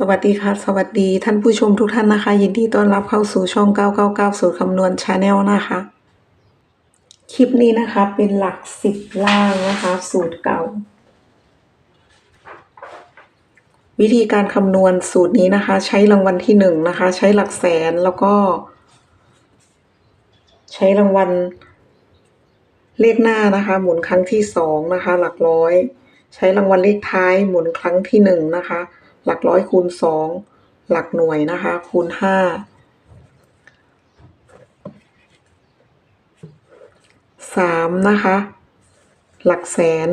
สวัสดีค่ะ สวัสดีท่านผู้ชมทุกท่านนะคะ ยินดีต้อนรับเข้าสู่ช่อง 999 สูตรคำนวณชาแนลนะคะ คลิปนี้นะคะเป็นหลักสิบล่างนะคะ สูตรเก่า วิธีการคำนวณสูตรนี้นะคะ ใช้รางวัลที่หนึ่งนะคะ ใช้หลักแสนแล้วก็ ใช้รางวัลเลขหน้านะคะ หมุนครั้งที่สองนะคะ หลักร้อย ใช้รางวัลเลขท้ายหมุนครั้งที่หนึ่งนะคะ หลักร้อยคูณสองหลักหน่วยนะคะ คูณห้าสามนะคะ หลักแสน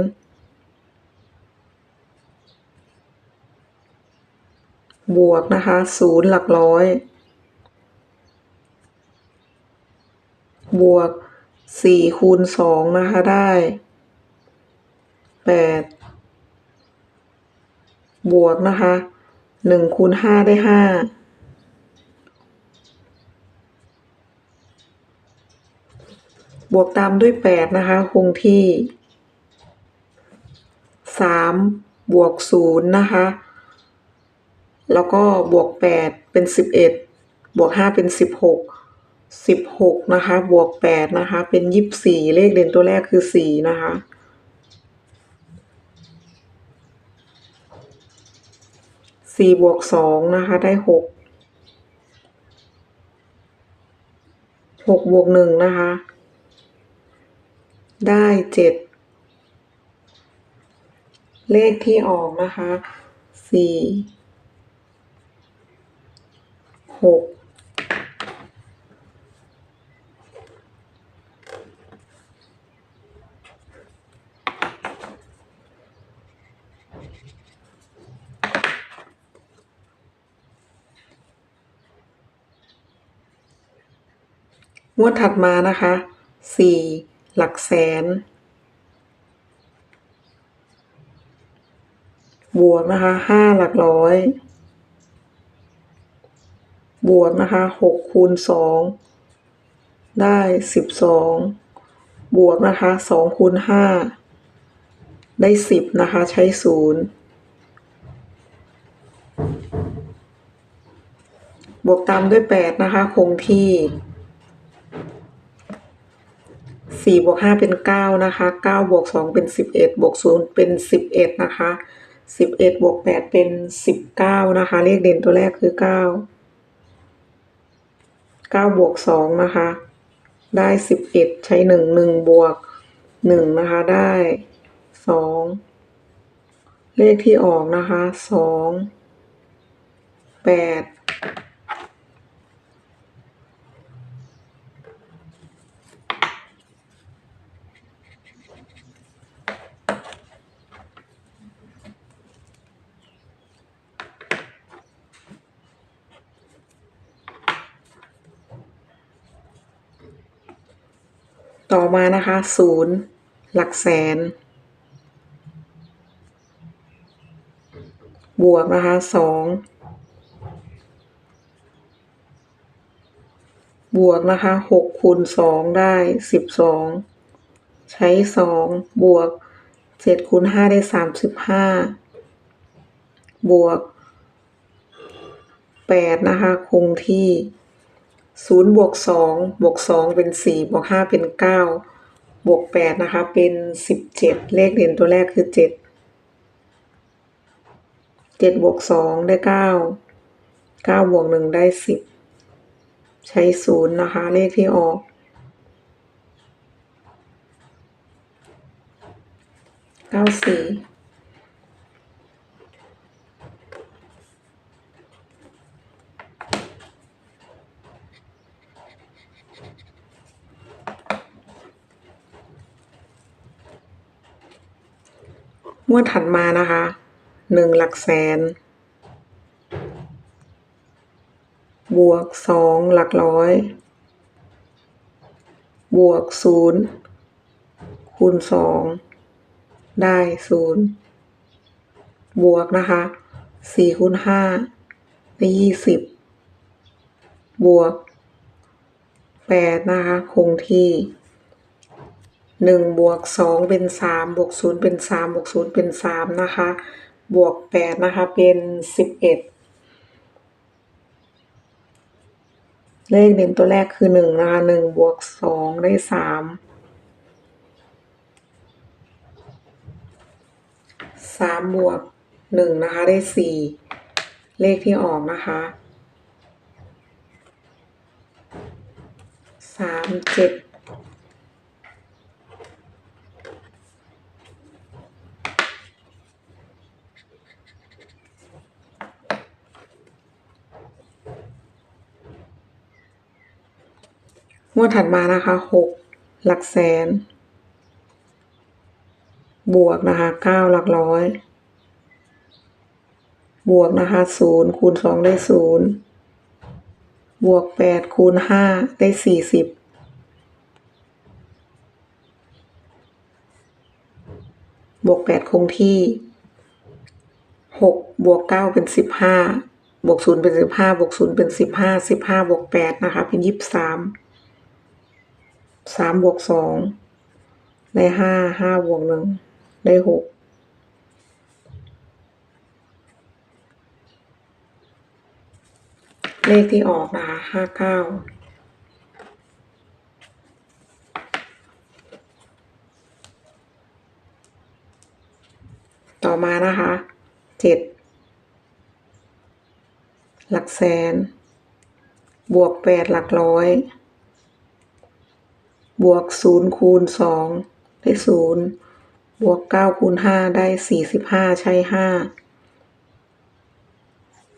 บวกนะคะศูนย์หลักร้อย บวกสี่คูณสองนะคะได้แปด บวกนะคะหนึ่งคูณห้าได้ห้าบวกตามด้วยแปดนะคะ คงที่สามบวกศูนย์นะคะ แล้วก็บวกแปดเป็นสิบเอ็ดบวกห้าเป็นสิบหกสิบหกนะคะ บวกแปดนะคะ เป็นยี่สิบสี่เลขเด่นตัวแรกคือสี่นะคะ สี่บวกสองนะคะได้หกหกบวกหนึ่งนะคะ ได้เจ็ดเลขที่ออกนะคะสี่หก งวดถัดมานะคะสี่หลักแสน บวกนะคะห้าหลักร้อย บวกนะคะหกคูณสองได้สิบสองบวกนะคะสองคูณห้าได้สิบนะคะใช้ศูนย์บวกตามด้วยแปดนะคะคงที่ สี่บวกห้าเป็นเก้านะคะเก้าบวกสองเป็นสิบเอ็ดบวกศูนย์เป็นสิบเอ็ดนะคะสิบเอ็ดบวกแปดเป็นสิบเก้านะคะ เลขเด่นตัวแรกคือเก้าเก้าบวกสองนะคะ ได้สิบเอ็ดใช้หนึ่งหนึ่งบวกหนึ่งนะคะได้สองเลขที่ออกนะคะสองแปด ต่อมานะคะศูนย์หลักแสน บวกนะคะสองบวกนะคะหกคูณสองได้สิบสองใช้สองบวกเจ็ดคูณห้าได้สามสิบห้าบวกแปดนะคะคงที่ 0บวก2บวก2เป็น 4 บวก 5 เป็น 9 บวก 8 นะคะ เป็น 17 เลขเด่นตัวแรกคือ 7 7บวก 2 ได้ 9 9 บวก 1 ได้ 10 ใช้ 0 นะคะ เลขที่ออก 94 งวดถัดมานะคะหนึ่งหลักแสน บวกสองหลักร้อย บวกศูนย์คูณสองได้ศูนย์บวกนะคะสี่คูณห้าได้ยี่สิบบวกแปดนะคะคงที่ หนึ่งบวกสองเป็นสามบวกศูนย์เป็นสามบวกศูนย์เป็นสามนะคะ บวกแปดนะคะเป็นสิบเอ็ดเลขเด่นตัวแรกคือหนึ่งนะคะหนึ่งบวกสองได้สามสามบวกหนึ่งนะคะได้สี่เลขที่ออกนะคะสามเจ็ด งวดถัดมานะคะหกหลักแสน บวกนะคะเก้าหลักร้อย บวกนะคะศูนย์คูณสองได้ศูนย์บวกแปดคูณห้าได้สี่สิบบวกแปดคงที่หกบวกเก้าเป็นสิบห้าบวกศูนย์เป็นสิบห้าบวกศูนย์เป็นสิบห้าสิบห้าบวกแปดนะคะ เป็นยี่สิบสาม สามบวกสองได้ห้าห้าบวกหนึ่งได้หกเลขที่ออกนะคะห้าเก้าต่อมานะคะเจ็ดหลักแสน บวกแปดหลักร้อย บวกศูนย์คูณสองได้ศูนย์บวกเก้าคูณห้าได้สี่สิบห้าใช้ห้า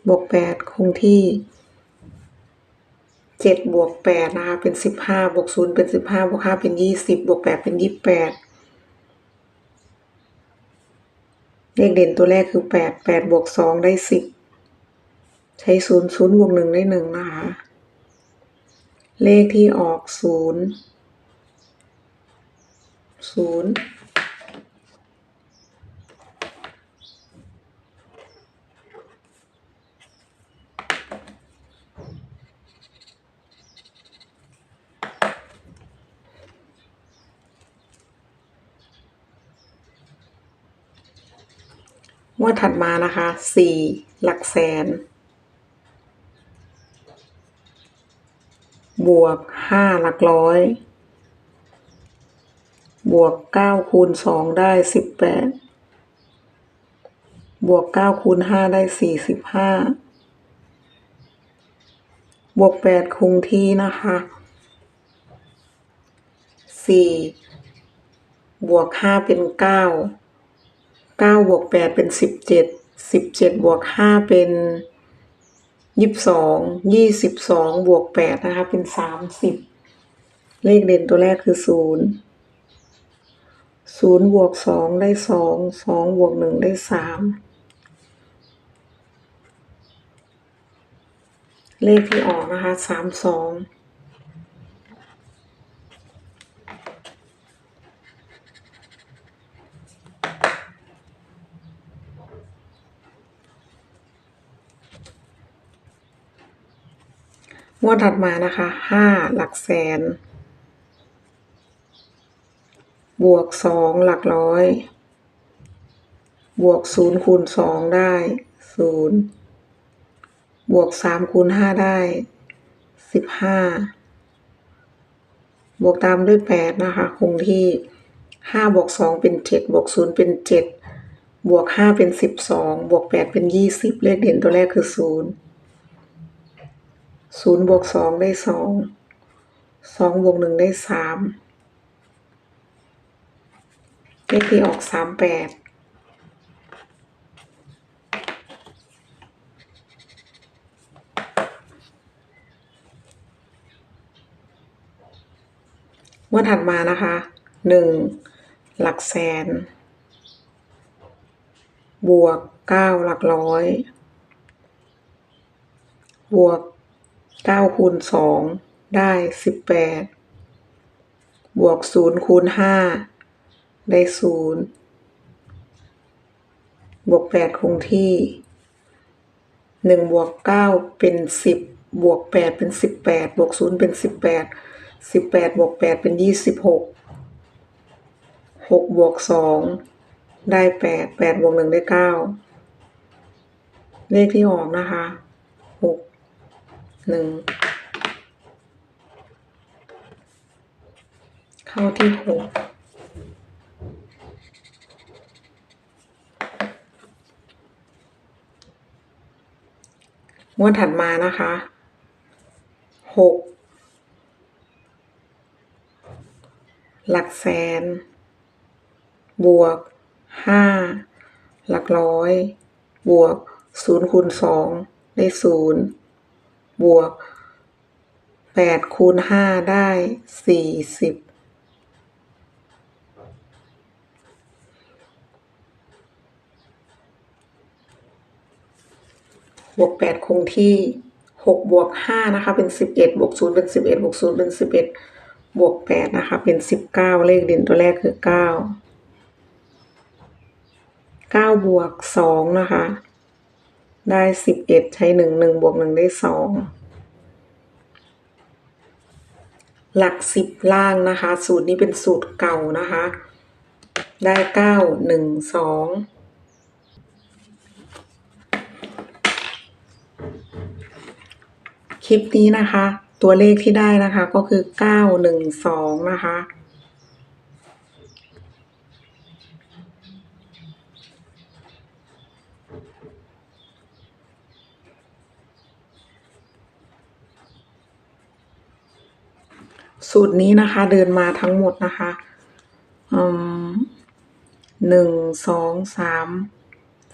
บวกแปดคงที่เจ็ดบวกแปดนะคะเป็นสิบห้าบวกศูนย์เป็นสิบห้าบวกห้าเป็นยี่สิบบวกแปดเป็นยี่สิบแปดเลขเด่นตัวแรกคือแปดแปดบวกสองได้สิบใช้ศูนย์ศูนย์บวกหนึ่งได้หนึ่งนะคะ เลขที่ออกศูนย์ ศูนย์งวดถัดมานะคะ สี่หลักแสน บวกห้าหลักร้อย วกเก้าคูณสองได้สิบแปดบวกเก้าคูณห้าได้สี่สิบห้าบวกแปดคงที่นะคะสี่บวกห้าเป็นเก้าเก้าบวกแปดเป็นสิบเจ็ดสิบเจ็ดบวกห้าเป็นยี่สิบสองยี่สิบสองบวกแปดนะคะเป็นสามสิบเลขเด่นตัวแรกคือศูนย์ ศูนย์บวกสองได้สองสองบวกหนึ่งได้สามเลขที่ออกนะคะสามสองงวดถัดมานะคะห้าหลักแสน บวกสองหลักร้อย บวกศูนย์คูณสองได้ศูนย์บวกสามคูณห้าได้สิบห้าบวกตามด้วยแปดนะคะ คงที่ห้าบวกสองเป็นเจ็ดบวกศูนย์เป็นเจ็ดบวกห้าเป็นสิบสองบวกแปดเป็นยี่สิบเลขเด่นตัวแรกคือศูนย์ศูนย์บวกสองได้สองสองบวกหนึ่งได้สาม เลขที่ออกสามแปดงวดถัดมานะคะหนึ่งหลักแสน บวกเก้าหลักร้อย บวกเก้าคูณสองได้สิบแปดบวกศูนย์คูณห้า ได้ศูนย์บวกแปดคงที่หนึ่งบวกเก้าเป็นสิบบวกแปดเป็นสิบแปดบวกศูนย์เป็นสิบแปดสิบแปดบวกแปดเป็นยี่สิบหกหกบวกสองได้แปดแปดบวกหนึ่งได้เก้าเลขที่ออกนะคะหกหนึ่งเข้าที่หก งวดถัดมานะคะหกหลักแสน บวกห้าหลักร้อย บวกศูนย์คูณสองได้ศูนย์บวกแปดคูณห้าได้สี่สิบ บวกแปดคงที่หกบวกห้านะคะ เป็นสิบเอ็ดบวกศูนย์เป็นสิบเอ็ดบวกศูนย์เป็นสิบเอ็ดบวกแปดนะคะ เป็นสิบเก้าเลขเด่นตัวแรกคือเก้าเก้าบวกสองนะคะ ได้สิบเอ็ดใช้หนึ่งหนึ่งบวกหนึ่งได้สองหลักสิบล่างนะคะ สูตรนี้เป็นสูตรเก่านะคะ ได้เก้าหนึ่งสอง คลิปนี้นะคะ ตัวเลขที่ได้นะคะก็คือเก้าหนึ่งสองนะคะสูตรนี้นะคะเดินมาทั้งหมดนะคะหนึ่งสองสาม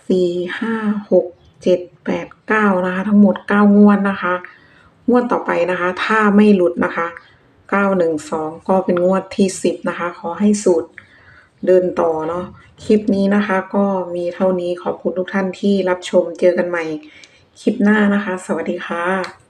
สี่ห้าหกเจ็ดแปดเก้านะคะ ทั้งหมดเก้างวดนะคะ งวดต่อไปนะคะ ถ้าไม่หลุดนะคะเก้าหนึ่งสองก็เป็นงวดที่สิบนะคะ ขอให้สูตรเดินต่อเนาะคลิปนี้นะคะก็มีเท่านี้ขอบคุณทุกท่านที่รับชมเจอกันใหม่ คลิปหน้านะคะ สวัสดีค่ะ